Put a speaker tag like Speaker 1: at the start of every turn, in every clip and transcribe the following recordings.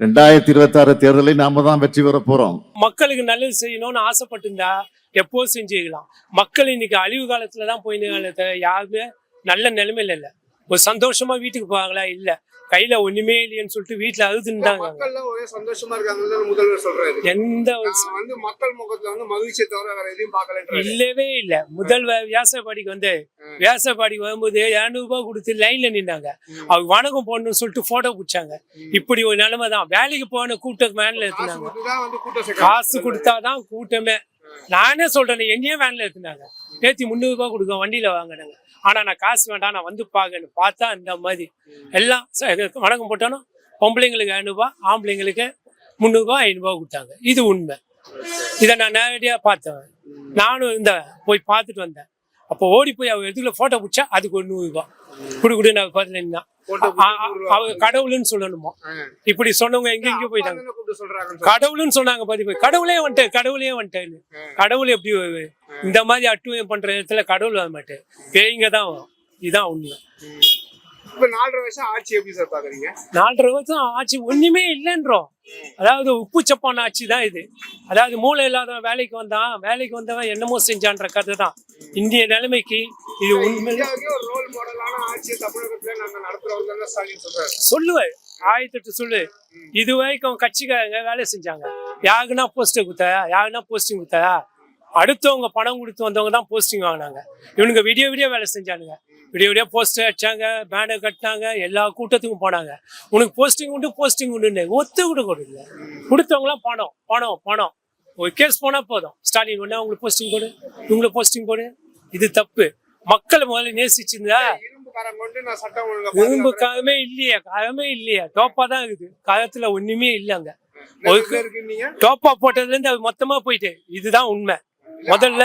Speaker 1: ரெண்டாயிரத்தி இருபத்தி ஆறு தேர்தலை நாம தான் வெற்றி பெற போறோம்.
Speaker 2: மக்களுக்கு நல்லது செய்யணும்னு ஆசைப்பட்டிருந்தா எப்போ செஞ்சுக்கலாம் மக்கள் இன்னைக்கு அழிவு காலத்துல தான் போய் யாருமே நல்ல நிலைமையில இல்ல. ஒரு சந்தோஷமா வீட்டுக்கு போவாங்களா? இல்ல. கையில ஒண்ணுமே இல்லையேன்னு சொல்லிட்டு வீட்டுல அழுதுன்றாங்க
Speaker 3: எல்லாம் ஒரே சந்தோஷமா இருக்காங்கன்னு முதல்வர் சொல்றாரு.
Speaker 2: எந்த
Speaker 3: வந்து மக்கள் முகத்துல வந்து மகிழ்ச்சியை தவிர வேற எதையும் பார்க்கலன்றாரு.
Speaker 2: இல்லவே இல்ல. முதல்வர் வியாசப்பாடிக்கு வந்து வியாசப்பாடிக்கு வரும்போது இரநூறு ரூபாய் கொடுத்து லைன்ல நின்னாங்க. அவங்க வணக்கம் போடணும்னு சொல்லிட்டு போட்டோ பிடிச்சாங்க. இப்படி ஒரு நிலைமை தான் வேலைக்கு போன கூட்டம்
Speaker 3: கூட்டம் சேர்க்கறாங்க.
Speaker 2: காசு கொடுத்தாதான் கூட்டமே. நானே சொல்றேன் என்னையே வேன்ல எடுத்துனாங்க. நேத்தி முந்நூறு ரூபாய் கொடுக்க வண்டியில வாங்கினாங்க. ஆனா நான் காசு வேண்டாம் நான் வந்து பாக்கன்னு பார்த்தா இந்த மாதிரி. எல்லாம் வணக்கம் போட்டாலும் பொம்பளைங்களுக்கு ஐநூறுபா ஆம்பளைங்களுக்கு முந்நூறுபா ஐநூறுபா கொடுத்தாங்க. இது உண்மை. இதை நான் நேரடியாக பார்த்தேன். நானும் இருந்தேன் போய் பார்த்துட்டு வந்தேன். அப்போ ஓடி போய் அவங்க எதுக்குள்ள போட்டோ பிடிச்சா அதுக்கு ஒரு நூறுரூபா குடு குடு நான் பார்த்து அவங்க கடவுளுன்னு சொல்லணுமா. இப்படி சொன்னவங்க எங்க எங்க
Speaker 3: அப்பா
Speaker 2: போயிட்டாங்க. கடவுள்னு சொன்னாங்க. பாதி போய். கடவுளே வந்துட்டேன் கடவுளே வந்துட்டேன்னு கடவுள் எப்படி? இந்த மாதிரி அட்டுவம் பண்ற இடத்துல கடவுள் வர மாட்டேன். பேய்ங்க தான் இதுதான் உண்மை.
Speaker 3: இப்ப நாலரை வருஷம் ஆட்சி எப்படி சார் பாக்குறீங்க?
Speaker 2: நாலரை வருஷம் ஆட்சி ஒண்ணுமே இல்லைன்றோம். அதாவது உப்பு சப்பான ஆட்சி தான் இது. அதாவது மூளை இல்லாத வேலைக்கு வந்தான். வேலைக்கு வந்தவன் என்னமோ செஞ்சான்ற கதை தான் இந்திய நிலைமைக்கு இது உண்மை.
Speaker 3: ஆட்சி தமிழகத்துல நாங்க நடத்துறோம் தானே ஸ்டாலின் சொல்றாரு.
Speaker 2: சொல்லுவேன் ஆயிரத்தெட்டு சொல்லு. இது வரைக்கும் கட்சிக்காரங்க வேலை செஞ்சாங்க. யாருக்குன்னா போஸ்டர் கொடுத்தாயா யாருன்னா போஸ்டிங் கொடுத்தாயா அடுத்தவங்க பணம் கொடுத்து வந்தவங்க தான் போஸ்டிங் வாங்கினாங்க. இவனுங்க விடிய விடிய வேலை செஞ்சானுங்க. விடிய விடிய போஸ்டர் அடிச்சாங்க பேனர் கட்டினாங்க எல்லா கூட்டத்துக்கும் போனாங்க. உனக்கு போஸ்டிங் உண்டு போஸ்டிங் உண்டுன்னு ஒத்து கூட கொடுக்கல. கொடுத்தவங்களாம் பணம் பணம் பணம். ஒரு கேஸ் போனா போதும். ஸ்டாலின் ஒண்ணா உங்களுக்கு போஸ்டிங் கொடு இவங்களுக்கு போஸ்டிங் கொடு இது தப்பு. மக்களை முதல்ல நேசிச்சிருந்தா இரும்பு. காலமே இல்லையே காலமே இல்லையே. டோப்பா தான் இருக்குது. காலத்துல ஒண்ணுமே
Speaker 3: சொல்ல இருக்கீங்க?
Speaker 2: டோப்பா போட்டதுல இருந்து அது மொத்தமா போயிட்டு இதுதான் உண்மை. முதல்ல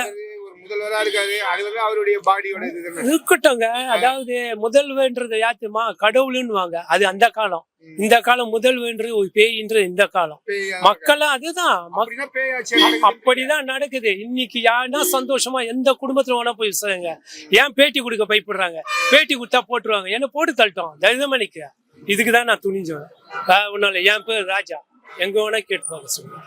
Speaker 3: முதல்வரா இருக்காரு அது வந்து அவருடைய பாடியோட இது தானே.
Speaker 2: இருக்கட்டுங்க அதாவது முதல்வன்றது யாத்துமா கடவுளுன்னுவாங்க. அது அந்த காலம். இந்த காலம் முதல்வன்றது ஒரு பேயின்றது இந்த காலம். மக்கள்லாம் அதுதான். அப்படிதான் நடக்குது. இன்னைக்கு யாருன்னா சந்தோஷமா எந்த குடும்பத்துல வேணா போய் சொல்லுங்க ஏன் பேட்டி கொடுக்க பயப்படுறாங்க? பேட்டி கொடுத்தா போட்டுருவாங்க. என்ன போட்டு தள்ளட்டும். தைரியமா நிக்க இதுக்கு தான் நான் துணிஞ்சவன். ஒன்னும் இல்லை என் பேர் ராஜா. எங்க வேணா கேட்டு பார்க்க சொல்லுவேன்